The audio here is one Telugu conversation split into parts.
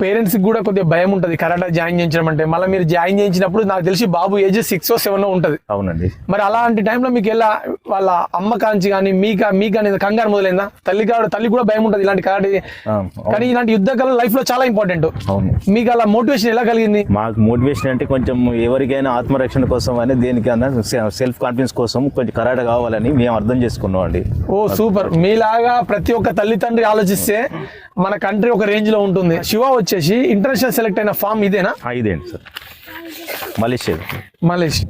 పేరెంట్స్ కూడా కొద్దిగా భయం ఉంటుంది. కరాటా జాయిన్ చేయించడం అంటే. మళ్ళీ మీరు జాయిన్ చేయించినప్పుడు నాకు తెలిసి బాబు ఏజ్ సిక్స్ సెవెన్ ఉంటుంది. అవునండి. మరి అలాంటి టైంలో మీకు ఎలా వాళ్ళ అమ్మ కాంచి కానీ మీక మీకు అనేది కంగారు మొదలైందా? తల్లి కాదు తల్లి కూడా భయం ఉంటుంది ఇలాంటి కరాటే. కానీ ఇలాంటి యుద్ధ కళ లైఫ్లో చాలా ఇంపార్టెంట్ అవును. మీకు అలా మోటివేషన్ ఎలా కలిగింది? మాకు మోటివేషన్ అంటే కొంచెం ఎవరికైనా ఆత్మరక్షణ కోసం అని దేనికైనా సెల్ఫ్ కాన్ఫిడెన్స్ కోసం కొంచెం కరాట కావాలని మేము అర్థం చేసుకున్నాం అండి. ఓ సూపర్. మీలాగా ప్రతి ఒక్క తల్లిదండ్రి ఆలోచిస్తే మన కంట్రీ ఒక రేంజ్లో ఉంటుంది. శివ వచ్చేసి ఇంటర్నేషనల్ సెలెక్ట్ అయిన ఫామ్ ఇదేనా? ఆ, ఇదేంటి సార్? మలేషియా. మలేష్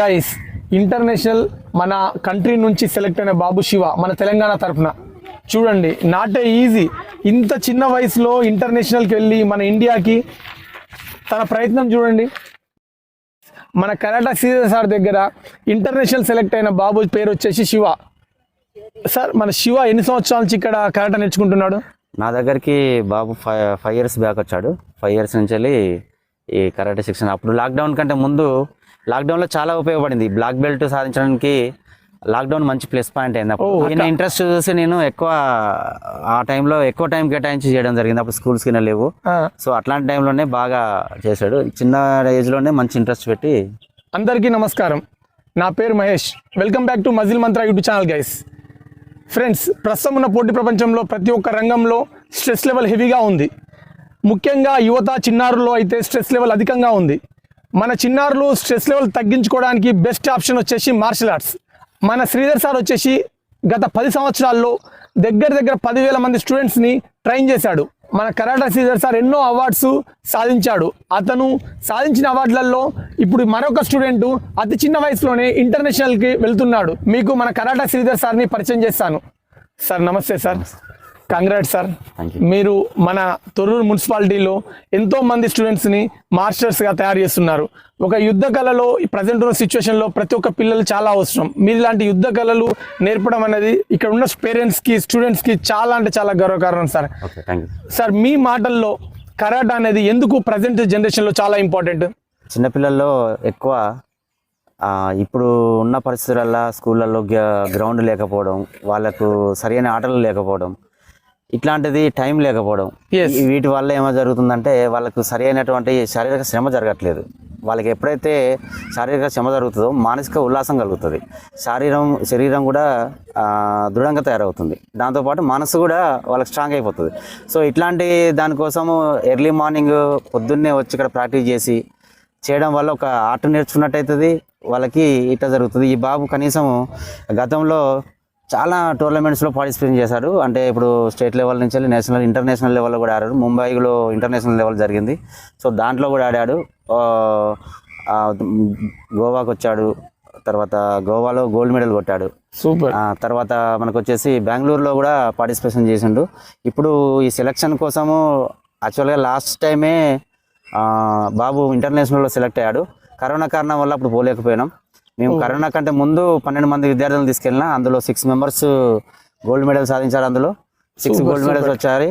గైస్ ఇంటర్నేషనల్ మన కంట్రీ నుంచి సెలెక్ట్ అయిన బాబు శివ మన తెలంగాణ తరపున. చూడండి నాట్ ఏ ఈజీ ఇంత చిన్న వయసులో ఇంటర్నేషనల్కి వెళ్ళి మన ఇండియాకి తన ప్రయత్నం చూడండి. మన కరాటా సీరియస్ సార్ దగ్గర ఇంటర్నేషనల్ సెలెక్ట్ అయిన బాబు పేరు వచ్చేసి శివ. సార్ మన శివ ఎన్ని సంవత్సరాల నుంచి ఇక్కడ కరాటా నేర్చుకుంటున్నాడు? నా దగ్గరికి బాబు ఫైవ్ ఫైవ్ ఇయర్స్ బ్యాక్ వచ్చాడు. ఫైవ్ ఇయర్స్ నుంచి వెళ్ళి ఈ కరాటే శిక్షణ అప్పుడు లాక్డౌన్ కంటే ముందు లాక్డౌన్లో చాలా ఉపయోగపడింది. బ్లాక్ బెల్ట్ సాధించడానికి లాక్డౌన్ మంచి ప్లస్ పాయింట్ అయింది. అప్పుడు ఇంట్రెస్ట్ చూసి నేను ఎక్కువ ఆ టైంలో ఎక్కువ టైం కేటాయించి చేయడం జరిగింది. అప్పుడు స్కూల్స్ కింద లేవు. సో అట్లాంటి టైంలోనే బాగా చేశాడు. చిన్న ఏజ్లోనే మంచి ఇంట్రెస్ట్ పెట్టి అందరికీ నమస్కారం. నా పేరు Mahesh. Welcome back to Muscle Mantra YouTube channel guys friends ప్రస్తుతం ఉన్న పోటీ ప్రపంచంలో ప్రతి ఒక్క రంగంలో స్ట్రెస్ లెవెల్ హెవీగా ఉంది. ముఖ్యంగా యువత చిన్నారుల్లో అయితే స్ట్రెస్ లెవెల్ అధికంగా ఉంది. మన చిన్నారులు స్ట్రెస్ లెవెల్ తగ్గించుకోవడానికి బెస్ట్ ఆప్షన్ వచ్చేసి మార్షల్ ఆర్ట్స్ మన శ్రీధర్ సార్ వచ్చేసి గత పది సంవత్సరాల్లో దగ్గర దగ్గర పదివేల మంది స్టూడెంట్స్ని ట్రైన్ చేశాడు. మన కరాటా సీజర్ సార్ ఎన్నో అవార్డ్స్ సాధించాడు. అతను సాధించిన అవార్డులలో ఇప్పుడు మరొక స్టూడెంట్ అతి చిన్న వయసులోనే ఇంటర్నేషనల్కి వెళ్తున్నాడు. మీకు మన కరాటా శ్రీధర్ సార్ని పరిచయం చేస్తాను. సార్ నమస్తే సార్. Congrats sir. మీరు మన తొర్రూరు మున్సిపాలిటీలో ఎంతో మంది స్టూడెంట్స్ని మాస్టర్స్గా తయారు చేస్తున్నారు. ఒక యుద్ధ కళలో ప్రజెంట్ ఉన్న సిచ్యువేషన్లో ప్రతి ఒక్క పిల్లలు చాలా అవసరం. మీరు ఇలాంటి యుద్ధ కళలు నేర్పడం అనేది ఇక్కడ ఉన్న పేరెంట్స్కి స్టూడెంట్స్కి చాలా అంటే చాలా గర్వకారణం సార్ సార్ మీ మాటల్లో కరాటా అనేది ఎందుకు ప్రజెంట్ జనరేషన్లో చాలా ఇంపార్టెంట్ చిన్నపిల్లల్లో ఎక్కువ ఇప్పుడు ఉన్న పరిస్థితులలో స్కూళ్ళల్లో గ్రౌండ్ లేకపోవడం వాళ్ళకు సరైన ఆటలు లేకపోవడం ఇట్లాంటిది టైం లేకపోవడం. వీటి వల్ల ఏమో జరుగుతుందంటే వాళ్ళకు సరైనటువంటి శారీరక శ్రమ జరగట్లేదు. వాళ్ళకి ఎప్పుడైతే శారీరక శ్రమ జరుగుతుందో మానసిక ఉల్లాసం కలుగుతుంది. శరీరం శరీరం కూడా దృఢంగా తయారవుతుంది. దాంతోపాటు మనసు కూడా వాళ్ళకి స్ట్రాంగ్ అయిపోతుంది. సో ఇట్లాంటి దానికోసము ఎర్లీ మార్నింగ్ పొద్దున్నే వచ్చి ఇక్కడ ప్రాక్టీస్ చేసి చేయడం వల్ల ఒక ఆర్ట్ నేర్చుకున్నట్టయితుంది. వాళ్ళకి ఇట్లా జరుగుతుంది. ఈ బాబు కనీసం గతంలో చాలా టోర్నమెంట్స్లో పార్టిసిపేట్ చేశాడు. అంటే ఇప్పుడు స్టేట్ లెవెల్ నుంచి వెళ్ళి నేషనల్ ఇంటర్నేషనల్ లెవెల్లో కూడా ఆడాడు. ముంబైలో ఇంటర్నేషనల్ లెవెల్ జరిగింది. సో దాంట్లో కూడా ఆడాడు. గోవాకు వచ్చాడు. తర్వాత గోవాలో గోల్డ్ మెడల్ కొట్టాడు. సూపర్. తర్వాత మనకు వచ్చేసి బెంగళూరులో కూడా పార్టిసిపేషన్ చేసిండు. ఇప్పుడు ఈ సెలక్షన్ కోసము యాక్చువల్గా లాస్ట్ టైమే బాబు ఇంటర్నేషనల్లో సెలెక్ట్ అయ్యాడు. కరోనా కారణం వల్ల అప్పుడు పోలేకపోయినాం. మేము కరోనా కంటే ముందు పన్నెండు మంది విద్యార్థులను తీసుకెళ్ళినా అందులో సిక్స్ మెంబర్స్ గోల్డ్ మెడల్ సాధించారు అందులో. సిక్స్ గోల్డ్ మెడల్స్ వచ్చాయి.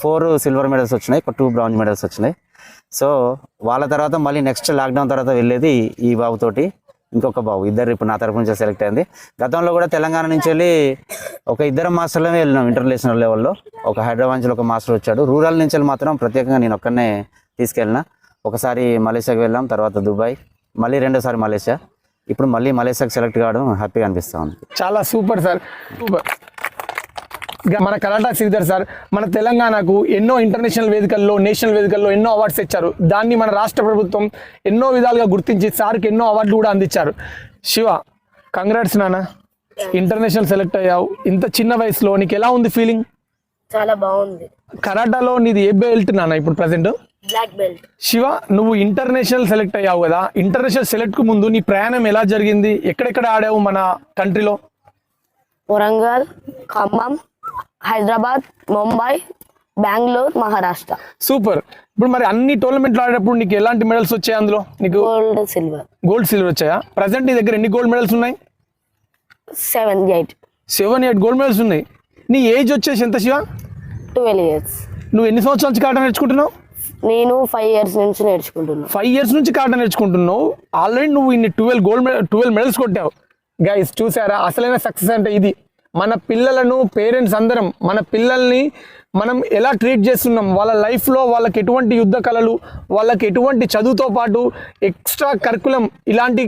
ఫోర్ సిల్వర్ మెడల్స్ వచ్చినాయి ఒక టూ బ్రాంజ్ మెడల్స్ వచ్చినాయి. సో వాళ్ళ తర్వాత మళ్ళీ నెక్స్ట్ లాక్డౌన్ తర్వాత వెళ్ళేది ఈ బాబుతోటి ఇంకొక బాబు. ఇద్దరు ఇప్పుడు నా తరపు నుంచి సెలెక్ట్ అయింది. గతంలో కూడా తెలంగాణ నుంచి వెళ్ళి ఒక ఇద్దరు మాస్టర్లమే వెళ్ళినాం ఇంటర్నేషనల్ లెవెల్లో ఒక హైదరాబాద్ నుంచి ఒక మాస్టర్ వచ్చాడు. రూరల్ నుంచి మాత్రం ప్రత్యేకంగా నేను ఒక్కనే తీసుకెళ్ళిన. ఒకసారి మలేషియాకి వెళ్ళాం తర్వాత దుబాయ్. మళ్ళీ రెండోసారి మలేషియా. ఇప్పుడు మళ్ళీ మలేషియాకి సెలెక్ట్ కావడం హ్యాపీగా అనిపిస్తా ఉంది. చాలా సూపర్ సార్. సూపర్. ఇక మన కరాటా శ్రీధర్ సార్ మన తెలంగాణకు ఎన్నో ఇంటర్నేషనల్ వేదికల్లో నేషనల్ వేదికల్లో ఎన్నో అవార్డ్స్ ఇచ్చారు దాన్ని మన రాష్ట్ర ప్రభుత్వం ఎన్నో విధాలుగా గుర్తించి సార్కి ఎన్నో అవార్డులు కూడా అందించారు. శివ కంగ్రాట్స్ నాన్న. ఇంటర్నేషనల్ సెలెక్ట్ అయ్యావు. ఇంత చిన్న వయసులో నీకు ఎలా ఉంది ఫీలింగ్ చాలా బాగుంది. కరాటాలో నీది ఏ బెల్ట్ నాన్న ఇప్పుడు ప్రజెంట్ బ్లాక్ బెల్ట్ శివ నువ్వు ఇంటర్నేషనల్ సెలెక్ట్ అయ్యావు కదా. ఇంటర్నేషనల్ సెలెక్ట్కు ముందు నీ ప్రయాణం ఎలా జరిగింది? ఎక్కడెక్కడ ఆడావు మన కంట్రీలో? వరంగల్ ఖమ్మం హైదరాబాద్ ముంబై బెంగళూరు మహారాష్ట్ర. సూపర్. ఇప్పుడు మరి అన్ని టోర్నమెంట్లు ఆడేటప్పుడు నీకు ఎలాంటి మెడల్స్ వచ్చాయి అందులో? నీకు గోల్డ్ సిల్వర్ గోల్డ్ సిల్వర్ వచ్చాయా? ప్రజెంట్ నీ దగ్గర ఎన్ని గోల్డ్ మెడల్స్ ఉన్నాయి? Seven eight seven eight gold medals ఉన్నాయి. నీ ఏజ్ వచ్చేసి ఎంత శివ? ట్వెల్వ్ ఇయర్స్ నువ్వు ఎన్ని సంవత్సరాల నుంచి కాట నేర్చుకుంటున్నావు? నేను ఫైవ్ ఇయర్స్ నుంచి నేర్చుకుంటున్నాను ఫైవ్ ఇయర్స్ నుంచి కాటన్ నేర్చుకుంటున్నావు? ఆల్రెడీ నువ్వు ఇన్ని twelve gold medal twelve medals కొట్టావు. గైస్ చూసారా? అసలైన సక్సెస్ అంటే ఇది. మన పిల్లలను పేరెంట్స్ అందరం మన పిల్లల్ని మనం ఎలా ట్రీట్ చేస్తున్నాం? వాళ్ళ లైఫ్లో వాళ్ళకి ఎటువంటి యుద్ధ కళలు వాళ్ళకి ఎటువంటి చదువుతో పాటు ఎక్స్ట్రా కరికులం ఇలాంటి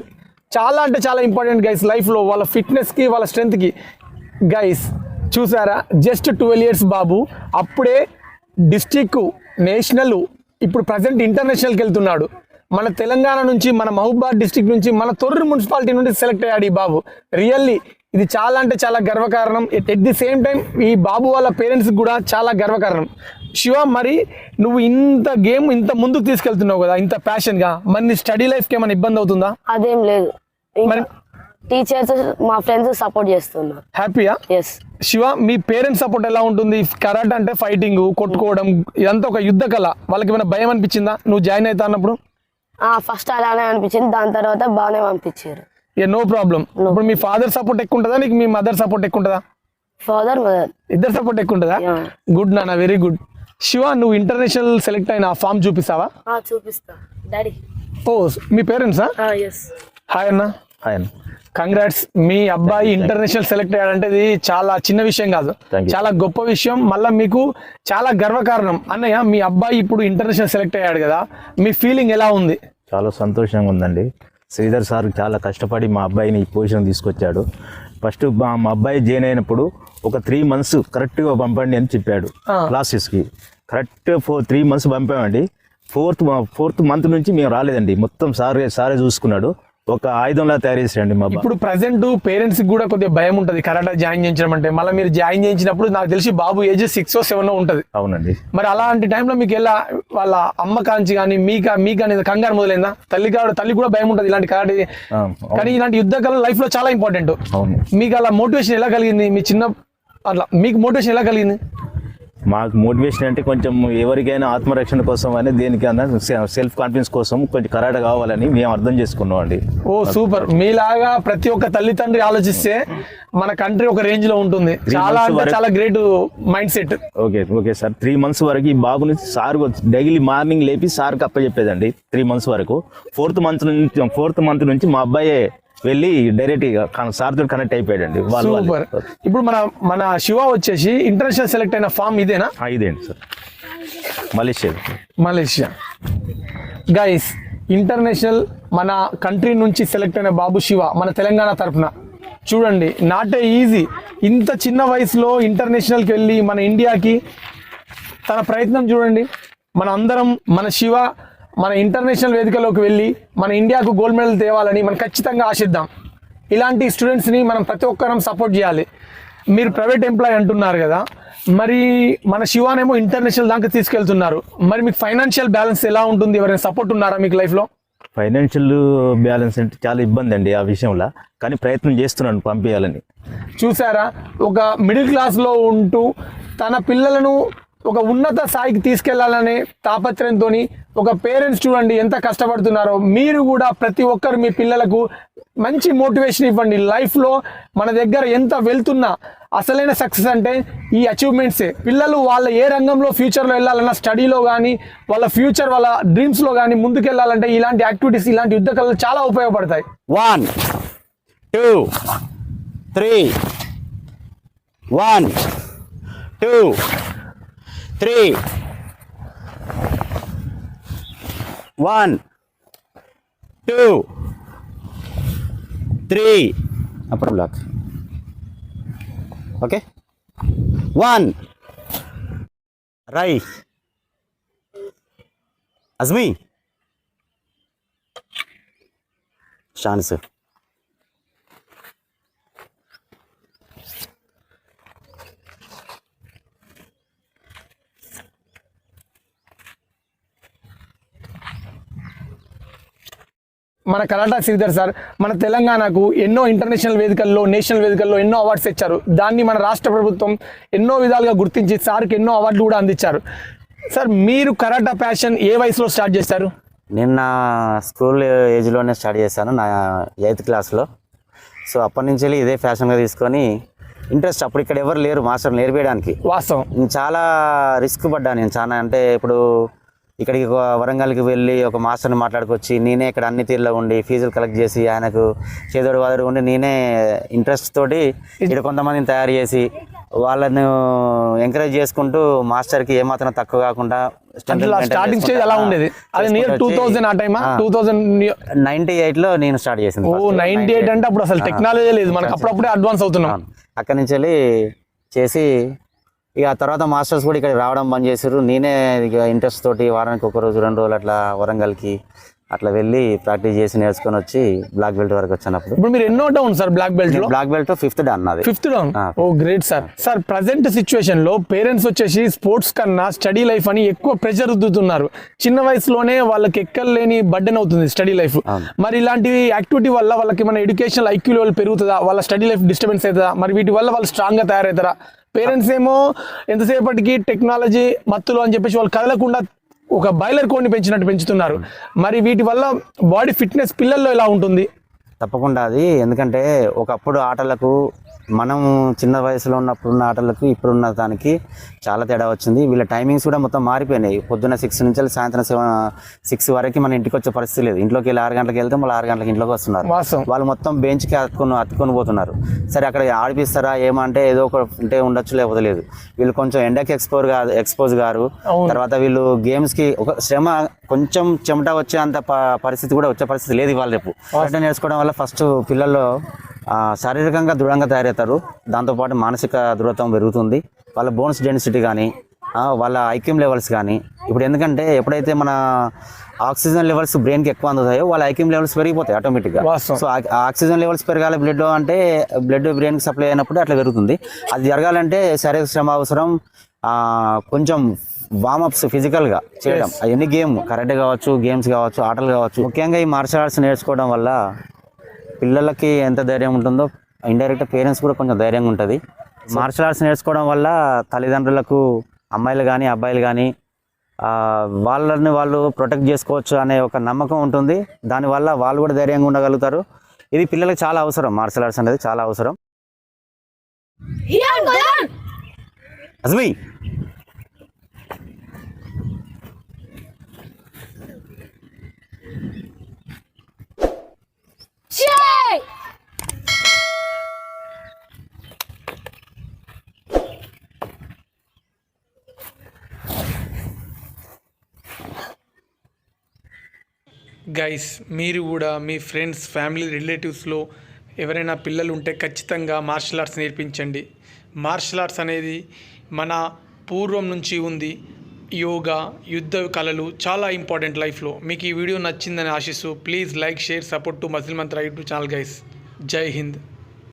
చాలా అంటే చాలా ఇంపార్టెంట్ గైస్ లైఫ్లో వాళ్ళ ఫిట్నెస్కి వాళ్ళ స్ట్రెంత్కి గైస్ చూసారా? జస్ట్ ట్వెల్వ్ ఇయర్స్ బాబు. అప్పుడే డిస్టిక్ నేషనల్ ఇప్పుడు ప్రజెంట్ ఇంటర్నేషనల్కి వెళ్తున్నాడు. మన తెలంగాణ నుంచి మన మహబూబాద్ డిస్టిక్ నుంచి మన తొర్రు మున్సిపాలిటీ నుండి సెలెక్ట్ అయ్యాడు ఈ బాబు. రియల్లీ ఇది చాలా అంటే చాలా గర్వకారణం. ఎట్ ది సేమ్ టైం ఈ బాబు వాళ్ళ పేరెంట్స్ కూడా చాలా గర్వకారణం. శివ మరి నువ్వు ఇంత గేమ్ ఇంత ముందుకు తీసుకెళ్తున్నావు కదా ఇంత ప్యాషన్గా మరి నీ స్టడీ లైఫ్కి ఏమైనా ఇబ్బంది అవుతుందా? అదేం లేదు. మరి టీచర్స్ మా ఫ్రెండ్స్ సపోర్ట్ చేస్తున్నారు. హ్యాపీయా? ఎస్ శివ మీ పేరెంట్స్ సపోర్ట్ ఎలా ఉంటుంది? కరాటే అంటే ఫైటింగ్ కొట్టుకోవడం ఇదంతా ఒక యుద్ధ కళ. వాళ్ళకి ఏమైనా భయం అనిపించిందా? నువ్వు జాయిన్ అవుతా అన్నప్పుడు? ఫస్ట్ అలానే అనిపించింది. దాని తర్వాత బాగానే పంపించారు. ఏ నో ప్రాబ్లం. ఇప్పుడు మీ ఫాదర్ సపోర్ట్ ఎక్కువ ఉంటుందా నీకు మీ మదర్ సపోర్ట్ ఎక్కువ ఉంటుందా ఫాదర్ మదర్. ఇద్దరు సపోర్ట్ ఎక్కువ ఉంటుందా. గుడ్ నాన్న వెరీ గుడ్. శివ నువ్వు ఇంటర్నేషనల్ సెలెక్ట్ అయిన ఫామ్ చూపిస్తావా? చూపిస్తా. డాడీ ఓ మీ పేరెంట్సా? హాయ్ అన్న. ఆయన కంగ్రాట్స్ మీ అబ్బాయి ఇంటర్నేషనల్ సెలెక్ట్ అయ్యాడంటే ఇది చాలా చిన్న విషయం కాదు. చాలా గొప్ప విషయం. మళ్ళీ మీకు చాలా గర్వకారణం. అన్నయ్య మీ అబ్బాయి ఇప్పుడు ఇంటర్నేషనల్ సెలెక్ట్ అయ్యాడు కదా. మీ ఫీలింగ్ ఎలా ఉంది? చాలా సంతోషంగా ఉందండి. శ్రీధర్ సార్ చాలా కష్టపడి మా అబ్బాయిని ఈ పొజిషన్ తీసుకొచ్చాడు. ఫస్ట్ మా మా అబ్బాయి జాయిన్ అయినప్పుడు ఒక త్రీ మంత్స్ కరెక్ట్గా పంపండి అని చెప్పాడు. క్లాసెస్కి కరెక్ట్ ఫోర్ త్రీ మంత్స్ పంపామండి. ఫోర్త్ ఫోర్త్ మంత్ నుంచి మేము రాలేదండి. మొత్తం సారే సారే చూసుకున్నాడు. ఒక ఆయుధంలా తయారు చేసాడండి మా ఇప్పుడు ప్రజెంట్ పేరెంట్స్ కూడా కొద్దిగా భయం ఉంటుంది. కరాటా జాయిన్ చేయించడం అంటే మళ్ళీ మీరు జాయిన్ చేయించినప్పుడు నాకు తెలిసి బాబు ఏజ్ సిక్స్ సెవెన్ ఉంటుంది. అవునండి. మరి అలాంటి టైంలో మీకు ఎలా వాళ్ళ అమ్మ కాంచి కానీ మీక మీకు అనేది కంగారు మొదలైందా? తల్లి కాడు తల్లి కూడా భయం ఉంటుంది ఇలాంటి కరాటే. కానీ ఇలాంటి యుద్ధ కళ లైఫ్లో చాలా ఇంపార్టెంట్ మీకు అలా మోటివేషన్ ఎలా కలిగింది మీ చిన్న అట్లా మీకు మోటివేషన్ ఎలా కలిగింది? మాకు మోటివేషన్ అంటే కొంచెం ఎవరికైనా ఆత్మరక్షణ కోసం అని దేనికైనా సెల్ఫ్ కాన్ఫిడెన్స్ కోసం కొంచెం కరాట కావాలని మేము అర్థం చేసుకున్నాం అండి. ఓ సూపర్. మీలాగా ప్రతి ఒక్క తల్లిదండ్రి ఆలోచిస్తే మన కంట్రీ ఒక రేంజ్లో ఉంటుంది. చాలా అంటే చాలా great mindset okay okay sir. Three months వరకు ఈ బాబుని సార్ డైలీ మార్నింగ్ లేపి సార్కి అప్పచెప్పేదండి. త్రీ మంత్స్ వరకు. ఫోర్త్ మంత్ నుంచి ఫోర్త్ మంత్ నుంచి మా అబ్బాయే వెళ్ళి డైరెక్ట్ సార్తో కనెక్ట్ అయిపోయాడండి. సూపర్. ఇప్పుడు మన మన శివ వచ్చేసి ఇంటర్నేషనల్ సెలెక్ట్ అయిన ఫామ్ ఇదేనా? ఆ, ఇదేంటి sir. Malaysia. Malaysia. Guys international మన కంట్రీ నుంచి సెలెక్ట్ అయిన బాబు శివ మన తెలంగాణ తరపున. చూడండి నాట్ ఏ ఈజీ ఇంత చిన్న వయసులో ఇంటర్నేషనల్కి వెళ్ళి మన ఇండియాకి తన ప్రయత్నం చూడండి. మన అందరం మన శివ మన ఇంటర్నేషనల్ వేదికలోకి వెళ్ళి మన ఇండియాకు గోల్డ్ మెడల్ తేవాలని మనం ఖచ్చితంగా ఆశిద్దాం. ఇలాంటి స్టూడెంట్స్ని మనం ప్రతి ఒక్కరం సపోర్ట్ చేయాలి. మీరు ప్రైవేట్ ఎంప్లాయ్ అంటున్నారు కదా మరి మన శివానేమో ఇంటర్నేషనల్ దాకా తీసుకెళ్తున్నారు. మరి మీకు ఫైనాన్షియల్ బ్యాలెన్స్ ఎలా ఉంటుంది? ఎవరైనా సపోర్ట్ ఉన్నారా మీకు లైఫ్లో ఫైనాన్షియల్ బ్యాలెన్స్ అంటే చాలా ఇబ్బంది అండి ఆ విషయంలో కానీ ప్రయత్నం చేస్తున్నాను పంపించాలని చూసారా? ఒక మిడిల్ క్లాస్లో ఉంటూ తన పిల్లలను ఒక ఉన్నత స్థాయికి తీసుకెళ్ళాలనే తాపత్రయంతో ఒక పేరెంట్స్ చూడండి ఎంత కష్టపడుతున్నారో మీరు కూడా ప్రతి ఒక్కరు మీ పిల్లలకు మంచి మోటివేషన్ ఇవ్వండి. లైఫ్లో మన దగ్గర ఎంత వెళ్తున్నా అసలైన సక్సెస్ అంటే ఈ అచీవ్మెంట్సే పిల్లలు వాళ్ళ ఏ రంగంలో ఫ్యూచర్లో వెళ్ళాలన్నా స్టడీలో కానీ వాళ్ళ ఫ్యూచర్ వాళ్ళ డ్రీమ్స్లో కానీ ముందుకెళ్ళాలంటే ఇలాంటి యాక్టివిటీస్ ఇలాంటి యుద్ధ కళలు చాలా ఉపయోగపడతాయి. One two three one two three. One. Two. Three. అప్పుడు బ్లాక్ ఓకే వన్. రై అజ్మీ. ఛాన్స్ మన కరాటా శ్రీధర్ సార్ మన తెలంగాణకు ఎన్నో ఇంటర్నేషనల్ వేదికల్లో నేషనల్ వేదికల్లో ఎన్నో అవార్డ్స్ ఇచ్చారు. దాన్ని మన రాష్ట్ర ప్రభుత్వం ఎన్నో విధాలుగా గుర్తించి సార్కి ఎన్నో అవార్డులు కూడా అందించారు. సార్ మీరు కరాటా ప్యాషన్ ఏ వయసులో స్టార్ట్ చేశారు? నేను నా స్కూల్ ఏజ్లోనే స్టార్ట్ చేశాను నా ఎయిత్ క్లాస్లో. సో అప్పటి నుంచి వెళ్ళి ఇదే ఫ్యాషన్గా తీసుకొని ఇంట్రెస్ట్ అప్పుడు ఇక్కడ ఎవరు లేరు మాస్టర్ నేర్పించడానికి వాస్తవం. నేను చాలా రిస్క్ పడ్డా నేను చాలా అంటే ఇప్పుడు ఇక్కడికి వరంగల్కి వెళ్ళి ఒక మాస్టర్ని మాట్లాడుకొచ్చి నేనే ఇక్కడ అన్ని తీరులో ఉండి ఫీజులు కలెక్ట్ చేసి ఆయనకు చేదోడు వాదోడు ఉండి నేనే ఇంట్రెస్ట్ తోటి ఇక్కడ కొంతమందిని తయారు చేసి వాళ్ళను ఎంకరేజ్ చేసుకుంటూ మాస్టర్కి ఏమాత్రం తక్కువ కాకుండా స్టార్టింగ్ స్టేజ్ ఎలా ఉండేది? అది నియర్ టూ థౌసండ్ ఆ టైమా టూ థౌసండ్ నైన్టీ ఎయిట్లో నేను స్టార్ట్ చేసింది ఓ. నైన్టీ ఎయిట్ అంటే అప్పుడు అసలు టెక్నాలజీ లేదు. మనకు అప్పుడప్పుడే అడ్వాన్స్ అవుతున్నాం. అక్కడి నుంచి వెళ్ళి చేసి ఇక ఆ తర్వాత మాస్టర్స్ కూడా ఇక్కడ రావడం బంద్ చేసారు నేనే ఇక ఇంట్రెస్ట్ తోటి వారానికి ఒక రోజు రెండు రోజులు అట్లా వరంగల్కి అట్లా వెళ్ళి ప్రాక్టీస్ చేసి నేర్చుకొని వచ్చి బ్లాక్ బెల్ట్ వరకు వచ్చినప్పుడు. ఇప్పుడు మీరు ఎన్నో డౌన్ సార్ బ్లాక్ బెల్ట్లో? బ్లాక్ బెల్ట్ ఫిఫ్త్ డే అన్నది fifth dan. Oh great sir. Sir present సిచ్యువేషన్లో పేరెంట్స్ వచ్చేసి స్పోర్ట్స్ కన్నా స్టడీ లైఫ్ అని ఎక్కువ ప్రెషర్ రుద్దుతున్నారు. చిన్న వయసులోనే వాళ్ళకి ఎక్కలేని బర్డెన్ అవుతుంది స్టడీ లైఫ్. మన ఇలాంటి యాక్టివిటీ వల్ల వాళ్ళకి మన ఎడ్యుకేషనల్ ఐక్యూ లెవెల్ పెరుగుతుందా? వాళ్ళ స్టడీ లైఫ్ డిస్టర్బెన్స్ అవుతుందా? మరి వీటి వల్ల వాళ్ళు స్ట్రాంగ్గా తయారవుతారా? పేరెంట్స్ ఏమో ఎంతసేపటికి టెక్నాలజీ మత్తులు అని చెప్పేసి వాళ్ళు కదలకుండా ఒక బాయిలర్ కోడ్ని పెంచినట్టు పెంచుతున్నారు. మరి వీటి వల్ల బాడీ ఫిట్నెస్ పిల్లల్లో ఎలా ఉంటుంది? తప్పకుండా అది. ఎందుకంటే ఒకప్పుడు ఆటలకు మనం చిన్న వయసులో ఉన్నప్పుడు ఉన్న ఆటలకు ఇప్పుడున్న దానికి చాలా తేడా వచ్చింది. వీళ్ళ టైమింగ్స్ కూడా మొత్తం మారిపోయినాయి. పొద్దున్న సిక్స్ నుంచి సాయంత్రం సెవెన్ సిక్స్ వరకు మన ఇంటికి వచ్చే పరిస్థితి లేదు. ఇంట్లోకి వెళ్ళి ఆరు గంటలకు వెళ్తే మళ్ళీ ఆరు గంటలకు ఇంట్లోకి వస్తున్నారు. వాళ్ళు మొత్తం బెంచ్కి అతుకొని అతుకొని పోతున్నారు. సరే అక్కడ ఆడిపిస్తారా ఏమంటే ఏదో ఒక ఉంటే ఉండొచ్చు లేకపోతే లేదు. వీళ్ళు కొంచెం ఎండకి ఎక్స్పోజ్ కాదు ఎక్స్పోజ్ గారు. తర్వాత వీళ్ళు గేమ్స్కి ఒక శ్రమ కొంచెం చెమట వచ్చే అంత పరిస్థితి కూడా వచ్చే పరిస్థితి లేదు ఇవాళ రేపు. ఆట నేర్చుకోవడం వల్ల ఫస్ట్ పిల్లల్లో శారీరకంగా దృఢంగా తయారవుతారు. దాంతోపాటు మానసిక దృఢత్వం పెరుగుతుంది. వాళ్ళ బోన్స్ డెన్సిటీ కానీ వాళ్ళ ఐక్యం లెవెల్స్ కానీ ఇప్పుడు ఎందుకంటే ఎప్పుడైతే మన ఆక్సిజన్ లెవెల్స్ బ్రెయిన్కి ఎక్కువ అందుతాయో వాళ్ళ ఐక్యం లెవెల్స్ పెరిగిపోతాయి ఆటోమేటిక్గా. సో ఆక్సిజన్ లెవెల్స్ పెరగాలి బ్లడ్ అంటే బ్లడ్ బ్రెయిన్కి సప్లై అయినప్పుడు అట్లా పెరుగుతుంది. అది జరగాలంటే శారీరక శ్రమ అవసరం కొంచెం వామప్స్ ఫిజికల్గా చేయడం. అవన్నీ గేమ్ కరెక్ట్ కావచ్చు గేమ్స్ కావచ్చు ఆటలు కావచ్చు. ముఖ్యంగా ఈ మార్షల్ ఆర్ట్స్ నేర్చుకోవడం వల్ల పిల్లలకి ఎంత ధైర్యం ఉంటుందో ఇండైరెక్ట్ పేరెంట్స్ కూడా కొంచెం ధైర్యంగా ఉంటుంది. మార్షల్ ఆర్ట్స్ నేర్చుకోవడం వల్ల తల్లిదండ్రులకు అమ్మాయిలు కానీ అబ్బాయిలు కానీ వాళ్ళని వాళ్ళు ప్రొటెక్ట్ చేసుకోవచ్చు అనే ఒక నమ్మకం ఉంటుంది. దానివల్ల వాళ్ళు కూడా ధైర్యంగా ఉండగలుగుతారు. ఇది పిల్లలకు చాలా అవసరం. మార్షల్ ఆర్ట్స్ అనేది చాలా అవసరం. అజ్మీ! గైస్ మీరు కూడా మీ ఫ్రెండ్స్ ఫ్యామిలీ రిలేటివ్స్లో ఎవరైనా పిల్లలు ఉంటే ఖచ్చితంగా మార్షల్ ఆర్ట్స్ నేర్పించండి. మార్షల్ ఆర్ట్స్ అనేది మన పూర్వం నుంచి ఉంది. యోగా యుద్ధ కళలు చాలా ఇంపార్టెంట్ లైఫ్లో. మీకు ఈ వీడియో నచ్చిందని ఆశిస్తూ please like share support to Muscle Mantra YouTube channel guys జై హింద్.